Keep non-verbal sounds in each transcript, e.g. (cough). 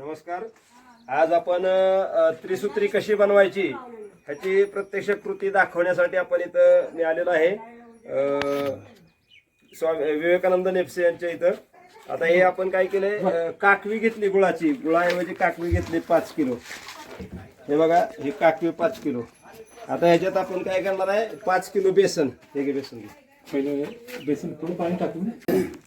नमस्कार. आज आपण त्रिसूत्री कशी बनवायची ह्याची प्रत्यक्ष कृती दाखवण्यासाठी आपण इथं मी आलेलो आहे स्वामी विवेकानंद नेपसे यांच्या इथं. आता हे आपण काय केलंय? काकवी घेतली गुळाची. गुळाऐवजी काकवी घेतली पाच किलो. हे बघा हे काकवी पाच किलो. आता ह्याच्यात आपण काय करणार आहे? पाच किलो बेसन. हे बेसन बेसन थोडं पाणी टाकून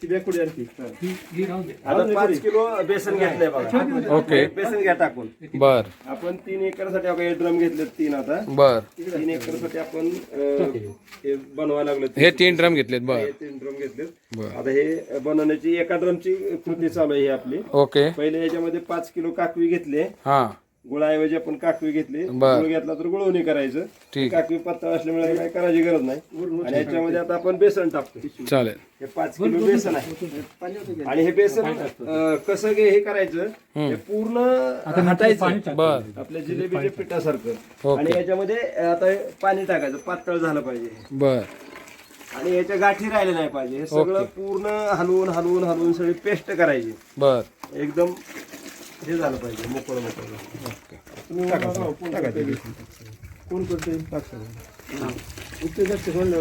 ती बॅग पुढे आणखी राहून दे. आता पाच किलो बेसन घेतलंय बघा. ओके. बेसन घ्या टाकून. बर. आपण तीन एकरसाठी आपण ड्रम घेतले तीन आता. बर. तीन एकरसाठी आपण हे बनवायला लागलो हे तीन. ड्रम घेतलेत बर. हे तीन ड्रम घेतले बर. आता हे बनवण्याची एका ड्रमची कृती चालू आहे ही आपली. ओके. पहिले याच्यामध्ये पाच किलो काकवी घेतले. हा. गुळाऐवजी आपण काकवी घेतली. बर. गुळ घेतला तर गुळवणी करायचं. ठीक. काकवी पातळ असल्यामुळे काय करायची गरज नाही. आणि याच्यामध्ये आता आपण बेसन टाकतो. चालेल. हे पाच किलो बेसन आहे. आणि हे बेसन अं, कसं घे हे करायचं हे पूर्ण हटायचं. बर. आपल्या जिलेबीच्या पिठासारखं. आणि याच्यामध्ये आता हे पाणी टाकायचं. पातळ झालं पाहिजे. बर. आणि याच्या गाठी राहिले नाही पाहिजे. हे सगळं पूर्ण हलवून हलवून हलवून सगळी पेस्ट करायची. बर. एकदम हे झालं पाहिजे मोकळं मोकळं कोण करते उत्ते जास्त कोण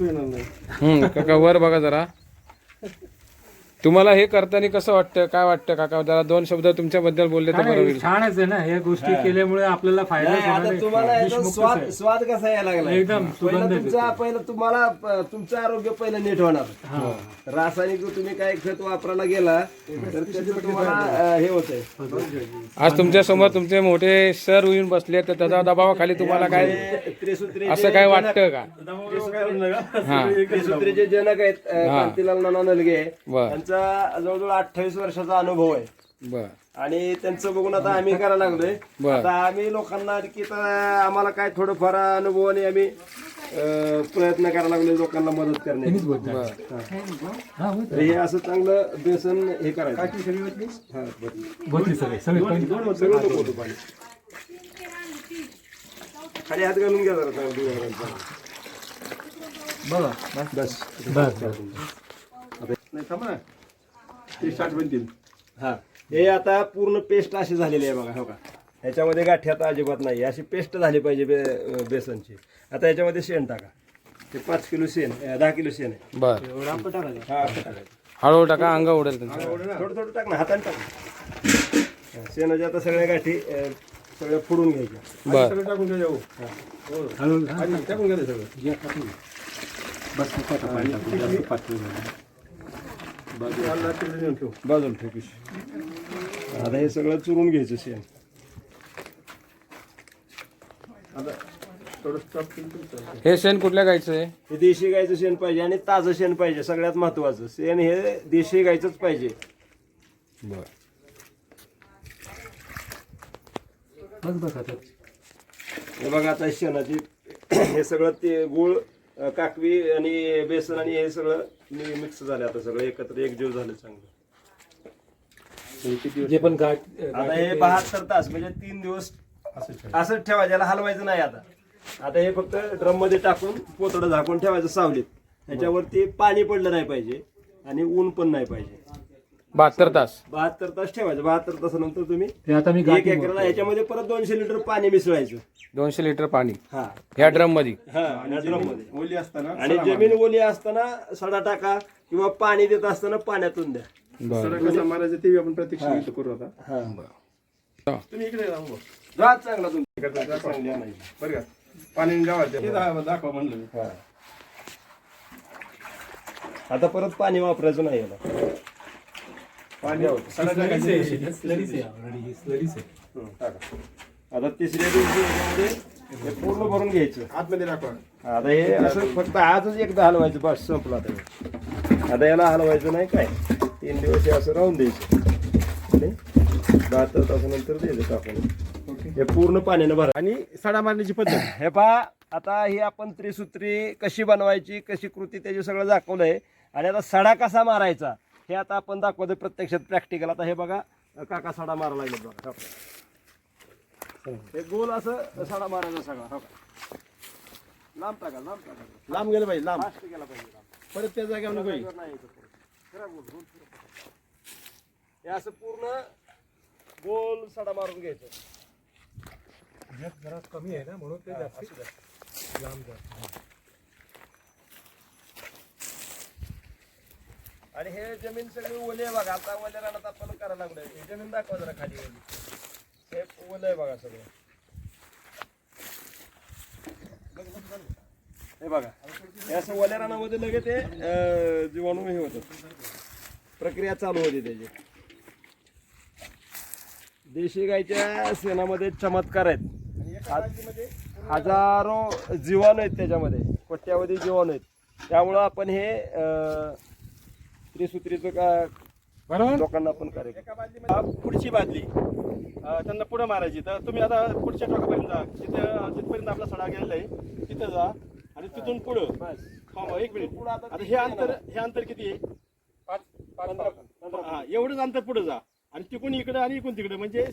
येणार नाही? हम्म काका वर बघा जरा. तुम्हाला हे करताना कसं वाटतं? काय वाटतं काका? जरा दोन शब्द तुमच्याबद्दल बोलले तर बरं काय होईल. छानच आहे ना हे गोष्टी केल्यामुळे आपल्याला फायदा नाही, आता तुम्हाला स्वाद आहे. स्वाद कसा यायला लागला एकदम पहिलं सुगंध तुमचा पहिलं तुम्हाला तुमचं आरोग्य पहिलं नीट होणार. रासायनिक तुम्ही काय खत वापरायला गेला तर त्याचं तुम्हाला अं, हे होतंय. आज तुमच्यासमोर तुमचे मोठे सर येऊन बसले तर त्याच्या दबावाखाली तुम्हाला काय त्रिसूत्री असं काय वाटतं का? हा. त्रिसूत्रीचे जनक आहेत अं, कांतीलाल नाना नलगे बर. त्यांचा जवळजवळ अठ्ठावीस वर्षाचा अनुभव आहे. बर. आणि त्यांचं बघून आता आम्ही करायला लागलोय. बर. आता आम्ही लोकांना की तर आम्हाला काय थोडंफार अनुभव आणि आम्ही अं, प्रयत्न करायला लागलोय लोकांना मदत करण्याची. बर. हा. तर हे असं चांगलं बेसन हे करायचं. हा, बरं. भोसरी सगळे सगळे पहिले- सगळं नको होतं पाणी. खाली हात घालून घ्या जरा चांगलं. बघा. बस. बस बस नाही थांबा ना. ते साठ बनतील. हा. हे आता पूर्ण पेस्ट अशी झालेली आहे बघा हो का? ह्याच्यामध्ये गाठी आता अजिबात नाही. अशी पेस्ट झाली पाहिजे बे बेसनची. आता ह्याच्यामध्ये शेण टाका. ते पाच किलो शेण अं, दहा किलो शेण आहे. बर. हा असं टाकायचं. हळूहळू टाका अंग उडेल थोडं थोडं टाक ना हाताने टाक. हा, शेणाच्या आता सगळ्या गाठी अं, सगळ्या फोडून घ्यायच्या. बर. सगळं टाकून द्या जाऊ हळू हा. आणि टाकून घ्या ते सगळं. बस नको बाजूला. ठेव. पिशवी. आता हे सगळं चुरून घ्यायचं चालेल. हे शेण कुठल्या गायचं आहे? हे देशी गायचं शेण पाहिजे आणि ताजं शेण पाहिजे सगळ्यात महत्वाचं. शेण हे देशी गायचंच पाहिजे. बर. हे बघा आता शेणाची हे सगळं ते गुळ काकवी आणि बेसन आणि हे सगळं मिक्स झालं आता सगळं एकत्र एकजीव झालं चांगलं. जे पण गाठ आता हे बहात्तर तास म्हणजे तीन दिवस असंच ठेवायचं याला हलवायचं नाही आता. आता हे फक्त ड्रममध्ये टाकून पोतडं झाकून ठेवायचं सावलीत. ह्याच्यावरती पाणी पडलं नाही पाहिजे आणि ऊन पण नाही पाहिजे. बहात्तर तास. बहात्तर तास ठेवायचं. बहात्तर तासानंतर तुम्ही ते आता मी एक गाठी एकरला ह्याच्यामध्ये परत दोनशे लिटर पाणी मिसळायचं. दोनशे लिटर पाणी. हा. ह्या ड्रममध्ये. हा ड्रममध्ये. ओली असताना आणि जमीन ओली असताना सडा टाका किंवा पाणी देत असताना पाण्यातून द्या. बर. सडा कसा मारायचं ते आपण प्रत्यक्ष इथं करू आता. हा. तुम्ही इकडे राहू बघ. जा चांगला आणायची. बरं का? पाणी गावात ते दा- दाखवा म्हणलं मी. आता परत पाणी वापरायचं नाही याला. पाणी ही. आता तिसऱ्या दिवशी याच्यामध्ये हे पूर्ण भरून घ्यायचं. आतमध्ये दाखवा. आता हे असं फक्त आजच एकदा हलवायचं बस संपला आता. आता याला हलवायचं नाही काय? तीन दिवस हे असं राहून द्यायचं. आणि बहात्तर तासानंतर द्यायचं टाकून. हे पूर्ण पाण्यानं भरा. आणि सडा मारण्याची पद्धत. (coughs) हे पहा आता ही आपण त्रिसूत्री कशी बनवायची कशी कृती त्याची सगळं दाखवलंय. आणि आता सडा कसा मारायचा? हे आता आपण दाखवतोय प्रत्यक्षात प्रॅक्टिकल आता हे बघा काका सडा मारायला लागले बघा हो गोल असं सडा मारायचा सगळा हो का. लांब टाका लांब टाका लांब गेलं पाहिजे लांब फास्ट गेला पाहिजे लांब. परत त्या जागेवर नको नाही यायचं पुढे. फिरा गोल, गोल फिरा. हे असं पूर्ण गोल सडा मारून घ्यायचं जरा कमी आहे ना म्हणून ते जास्त. लांब जात आणि हे जमीन सगळी ओली आहे बघा. आता ओल्या रानात आपण करायला लागलोय. ही जमीन दाखवा जरा खाली ओली हे ओलं आहे बघा सगळं. हे बघा. हे असं ओल्या रानामध्ये लगेच ते जीवाणू हे होतं. प्रक्रिया चालू होती त्याची. देशी गायच्या शेणामध्ये चमत्कार आहेत. हजारो जीवाणू आहेत त्याच्यामध्ये. कोट्यावधी जीवाणू आहेत. त्यामुळं आपण हे त्रिसूत्रीचं का बरोबर? लोकांना आपण कार्य हा, पुढची बादली. त्यांना पुढे मारायची. तर तुम्ही आता पुढच्या टोकापर्यंत जा. जिथे जिथपर्यंत आपला सडा गेलेला आहे तिथं जा. आणि तिथून पुढं. बस. हा, मग एक मिनिट. पुढं आता हे अंतर हे अंतर किती आहे? हा एवढंच अंतर पुढे जा. आणि तिकून इकडे आणि इकून तिकडे. म्हणजे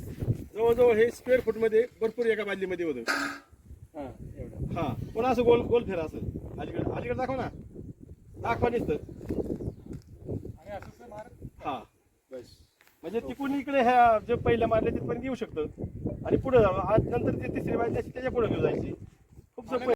जवळजवळ हे स्क्वेअर फूटमध्ये भरपूर एका बादलीमध्ये होतं. हा एवढं. हा पुन्हा असं गोल गोल फेरा असं. अलीकडे अलीकडे दाखव ना. दाखवा नुसतं हा बस म्हणजे तिकून इकडे ह्या जे पहिल्या मारले तिथपर्यंत येऊ शकतं. आणि पुढे जावं. आज नंतर ते तिसरी बाजली त्याच्या पुढे घेऊन जायची. खूप सोपं